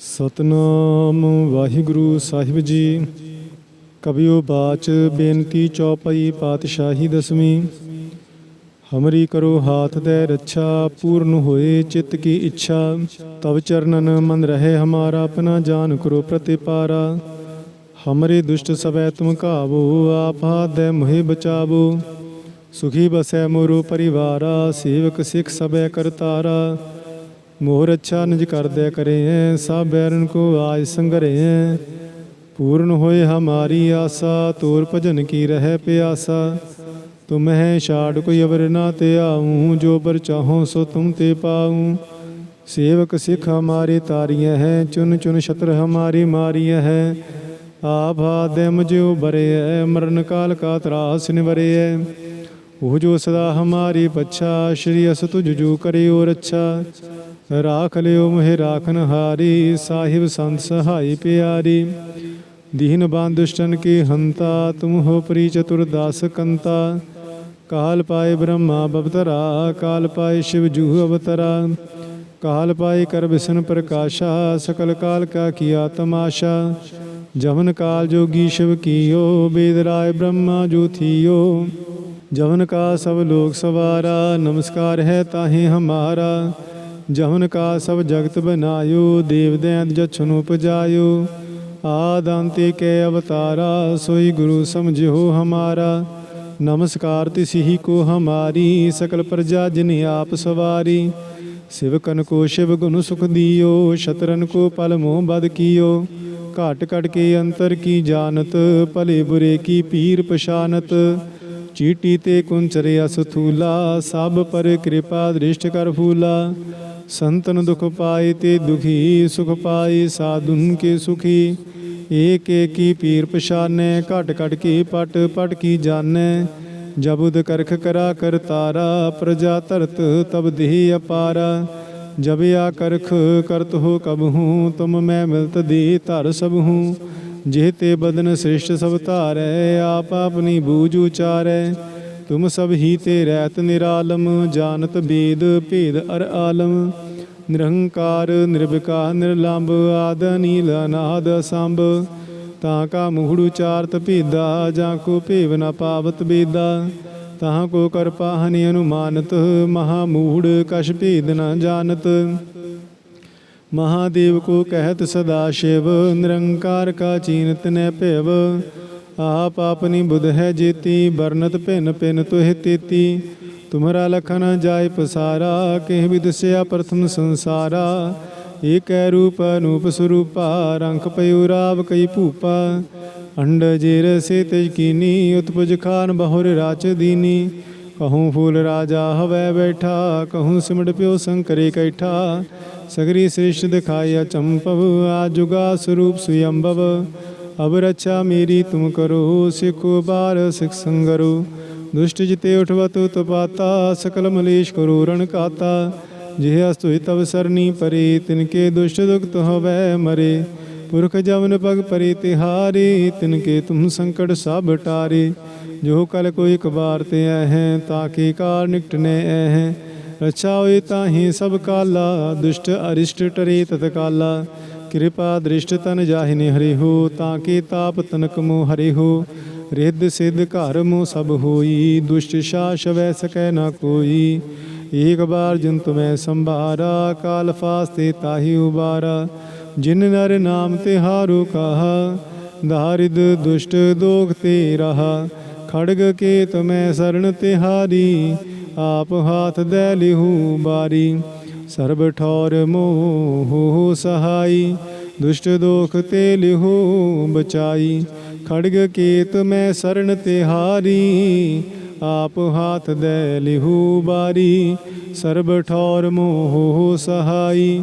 ਸਤਨਾਮ ਵਾਹਿਗੁਰੂ ਸਾਹਿਬ ਜੀ। ਕਬਿਓ ਬਾਚ ਬੇਨਤੀ ਚੌਪਈ ਪਾਤਸ਼ਾਹੀ ਦਸਵੀਂ। ਹਮਰੀ ਕਰੋ ਹਾਥ ਦੇ ਰੱਛਾ, ਪੂਰਨ ਹੋਏ ਚਿੱਤ ਕੀ ਇੱਛਾ। ਤਵ ਚਰਨਨ ਮਨ ਰਹੇ ਹਮਾਰਾ, ਆਪਣਾ ਜਾਨ ਕਰੋ ਪ੍ਰਤਿਪਾਰਾ। ਹਮਰੇ ਦੁਸ਼ਟ ਸਵੈ ਤੁਮ ਕਾਵੋ ਆਪ ਦੇ ਮੁਹਿ ਬਚਾਵੋ। ਸੁਖੀ ਬਸੈ ਮੋਰੋ ਪਰਿਵਾਰਾ, ਸੇਵਕ ਸਿੱਖ ਸਬੈ ਕਰਤਾਰਾ। ਮੋਰ ਅੱਛਾ ਨਿਜ ਕਰਦਿਆ ਕਰੇ, ਸਭ ਬੈਰਨ ਕੋ ਆਜ ਸੰਗਰੇ। ਪੂਰਨ ਹੋਏ ਹਮਾਰੀ ਆਸਾ, ਤੋਰ ਭਜਨ ਕੀ ਰਹਿ ਪਿਆਸਾ। ਤੁਮ ਹੈ ਛਾੜ ਕੋਈ ਅਵਰ ਨਾ ਤੇ ਆਉ ਜੋ ਬਰ ਚਾਹੋ ਸੋ ਤੁਮ ਤੇ ਪਾਉ ਸੇਵਕ ਸਿੱਖ ਹਮਾਰੇ ਤਾਰੀਆਂ ਹੈ, ਚੁਨ ਚੁਨ ਛਤਰ ਹਮਾਰੀ ਮਾਰੀਆਂ ਹੈ। ਆਪ ਆਦਮ ਜਿਉ ਬਰੇ ਹੈ, ਮਰਨ ਕਾਲ ਕਾ ਤਰਾਸ ਨਿਵਰੇ ਹੈ। ਉਹ ਜੋ ਸਦਾ ਹਮਾਰੀ ਬੱਚਾ ਸ਼੍ਰੀ ਅਸ ਤੁਜ ਜੋ ਕਰਿਓ ਰੱਛਾ ਰਾਖ ਲਿਓ ਮੋਹਿ ਰਾਖਨ ਹਾਰੀ, ਸਾਹਿਬ ਸੰਤ ਸਹਾਈ ਪਿਆਰੀ। ਦੀਨ ਬੰਦੁਸ਼ਟਨ ਕੀ ਹੰਤਾ, ਤੁਮ ਹੋ ਪ੍ਰੀ ਚਤੁਰ ਦਾਸ ਕੰਤਾ। ਕਾਲ ਪਾਏ ਬ੍ਰਹਮਾ ਬਵਤਰਾ, ਕਾਲ ਪਾਏ ਸ਼ਿਵ ਜੂਹ ਅਵਤਰਾ। ਕਾਲ ਪਾਏ ਕਰ ਬਿਸ਼ਨ ਪ੍ਰਕਾਸ਼ਾ, ਸਕਲ ਕਾਲ ਕਾ ਕੀਆ ਤਮਾਸ਼ਾ। ਜਵਨ ਕਾਲ ਜੋਗੀ ਸ਼ਿਵ ਕੀਓ, ਬੇਦ ਰਾਏ ਬ੍ਰਹਮਾ ਜੋਥੀਓ ਜਵਨ ਕਾ ਸਭ ਲੋਕ ਸਵਾਰਾ, ਨਮਸਕਾਰ ਹੈ ਤਾਹੇ ਹਮਾਰਾ। ਜਵਨ ਕਾ ਸਭ ਜਗਤ ਬਨਾਇਓ, ਦੇਵ ਦੈਂਤ ਜਛਨ ਉਪਜਾਇਓ। ਆਦੰਤੇ ਕੇ ਅਵਤਾਰਾ, ਸੋਈ ਗੁਰੂ ਸਮਝਿਓ ਹਮਾਰਾ। ਨਮਸਕਾਰ ਤਿਸਹੀ ਕੋ ਹਮਾਰੀ, ਸਕਲ ਪ੍ਰਜਾ ਜਿਨ ਆਪ ਸਵਾਰੀ। ਸਿਵਕਨ ਕੋ ਸ਼ਿਵ ਗੁਣ ਸੁਖ ਦਿਓ, ਸ਼ਤਰਨ ਕੋ ਪਲ ਮੋਹ ਬਦ ਕੀਓ। ਘਾਟ ਘਟ ਕੇ ਅੰਤਰ ਕੀ ਜਾਣਤ, ਭਲੇ ਬੁਰੇ ਕੀ ਪੀਰ ਪਛਾਨਤ। ਚੀਟੀ ਤੇ ਕੁੰਚਰੇ ਅਸਥੂਲਾ ਸਭ ਪਰ ਕਿਰਪਾ ਦ੍ਰਿਸ਼ਟ ਕਰ ਫੂਲਾ। ਸੰਤਨ ਦੁਖ ਪਾਏ ਤੇ ਦੁਖੀ, ਸੁਖ ਪਾਏ ਸਾਧੁਨ ਕੇ ਸੁਖੀ। ਏਕ ਏਕੀ ਪੀਰ ਪਛਾਨੈ, ਘਟ ਘਟ ਕੀ ਪਟ ਪਟ ਕੀ ਜਾਣੈ। ਜਬੁਦ ਕਰਖ ਕਰਾ ਕਰਤਾਰਾ ਪ੍ਰਜਾ ਧਰਤ ਤਬ ਦੇਹ ਅਪਾਰਾ। ਜਬ ਆ ਕਰਖ ਕਰਤ ਹੋ ਕਬ ਹੂੰ, ਤੁਮ ਮੈਂ ਮਿਲਤ ਦੀ ਧਰ ਸਭ ਹੂੰ। ਜੇ ਤੇ ਬਦਨ ਸ੍ਰਿਸ਼ਟ ਸਭ ਧਾਰੈ, ਆਪ ਆਪਣੀ ਬੂਝ ਉਚਾਰੈ। ਤੁਮ ਸਭ ਹੀ ਤੇ ਰਹਿਤ ਨਿਰਾਲਮ, ਜਾਣਤ ਬੇਦ ਭੇਦ ਅਰ ਆਲਮ। ਨਿਰਹੰਕਾਰ ਨਿਰਵਿਕਾਰ ਨਿਰਲੰਭ ਆਦ ਨੀਲ ਅਨਾਦ ਸੰਭ ਤਾਂ ਕਾ ਮੂੜ ਉਚਾਰਤ ਭੇਦਾ, ਜਾਂ ਕੋ ਭੇਵ ਨ ਪਾਵਤ ਬੇਦਾ। ਤਾਂ ਕੋ ਕਰ ਪਾਹਨਿ ਅਨੁਮਾਨਤ, ਮਹਾ ਮੂੜ ਕਛ ਭੇਦ ਨ ਜਾਣਤ। ਮਹਾਦੇਵ ਕੋ ਕਹਿਤ ਸਦਾ ਸ਼ਿਵ, ਨਿਰੰਕਾਰ ਕਾ ਚੀਨਤ ਨੈ ਭਿਵ। ਆਪ ਆਪਨੀ ਬੁਧ ਹੈ ਜੇਤੀ ਬਰਨਤ ਭਿਨ ਭਿਨ ਤੋਹਿ ਤੇਤੀ। ਤੁਮਰਾ ਲਖਨ ਜਾਇ ਪਸਾਰਾ, ਕਿਹ ਵਿ ਦਸਿਆ ਪ੍ਰਥਮ ਸੰਸਾਰਾ। ਏਕੈ ਰੂਪ ਅਨੂਪ ਸਰੂਪਾ, ਰੰਖ ਪਇਉ ਰਾਵ ਕਈ ਭੂਪਾ। ਅੰਡ ਜੇਰ ਸੇ ਤਜ ਕੀਨੀ, ਉਤਪਜ ਖਾਨ ਬਹੁਰ ਰਾਚ ਦੀਨੀ। ਕਹੂੰ ਫੂਲ ਰਾਜਾ ਹਵੈ ਬੈਠਾ ਕਹੂੰ ਸਿਮੜ ਪਿਓ ਸੰਕਰੇ ਕੈਠਾ ਸਗਰੀ ਸ੍ਰਿਸ਼ਟ ਦਿਖਾਇਆ ਚੰਪਵ ਆ ਜੁਗਾ ਸਰੂਪ ਸੁਯੰਭਵ ਅਬ ਰੱਛਾ ਮੇਰੀ ਤੁਮ ਕਰੋ ਸਿਖੋ ਬਾਰ ਸਿਖ ਸੰਗਰੂ ਦੁਸ਼ਟ ਜਿਤੇ ਉਠਵਤ ਤਪਾਤਾ ਸਕਲ ਮਲੇਸ਼ ਕਰੋ ਰਣ ਕਾਤਾ ਜਿਹ ਅਸਤੁਇ ਤਵ ਸਰਨੀ ਪਰੇ ਤਿਨਕੇ ਦੁਸ਼ਟ ਦੁਖਤ ਹੋਵੈ ਮਰੇ ਪੁਰਖ ਜਵਨ ਪਗ ਪਰੇ ਤਿਹਾਰੇ ਤਿਨਕੇ ਤੁਮ ਸੰਕਟ ਸਭ ਟਾਰੇ। ਜੋ ਕਲ ਕੋਈ ਇੱਕ ਬਾਰ ਤੇ ਹੈ ਤਾਕੇ ਕਾਰ ਨਿਕਟਨੇ ਹੈ ਰਛਾ ਹੋਏ ਤਾਹੀ ਸਭ ਕਾਲਾ, ਦੁਸ਼ਟ ਅਰਿਸ਼ਟ ਟਰੇ ਤਤਕਾਲਾ। ਕਿਰਪਾ ਦ੍ਰਿਸ਼ਟ ਤਨ ਜਾਹਿਨੇ ਹਰਿ ਹੋ ਤਾਂ ਕੇ ਤਾਪ ਤਨਕ ਮੋ ਹਰਿ ਹੋ ਰਿੱਧ ਸਿੱਧ ਘਰ ਮੋ ਸਭ ਹੋਈ, ਦੁਸ਼ਟ ਸ਼ਾਸ਼ਵੈ ਸਕੈ ਨਾ ਕੋਈ। ਏਕ ਬਾਰ ਜਿਨ ਤੁਮੈ ਸੰਭਾਰਾ, ਕਾਲ ਫਾਸਤੇ ਤਾਹੀ ਉਬਾਰਾ। ਜਿਨ ਨਰ ਨਾਮ ਤੇ ਹਾਰੋ ਕਹਾ, ਧਾਰਿਦ ਦੁਸ਼ਟ ਦੋਖ ਤੇ ਰਹਾ। ਖੜਗ ਕੇ ਤੁਮੈ ਸਰਣ ਤਿਹਾਰੀ ਆਪ ਹਾਥ ਦੇ ਲਿਹੂ ਬਾਰੀ। ਸਰਬ ਠੌਰ ਮੋਹ ਸਹਾਈ, ਦੁਸ਼ਟ ਦੋਖ ਤੇ ਲਿਹੂ ਬਚਾਈ। ਖੜਗ ਕੇਤ ਮੈਂ ਸਰਣ ਤਿਹਾਰੀ ਆਪ ਹਾਥ ਦੇ ਲਿਹੂ ਬਾਰੀ। ਸਰਬ ਠੌਰ ਮੋਹ ਸਹਾਈ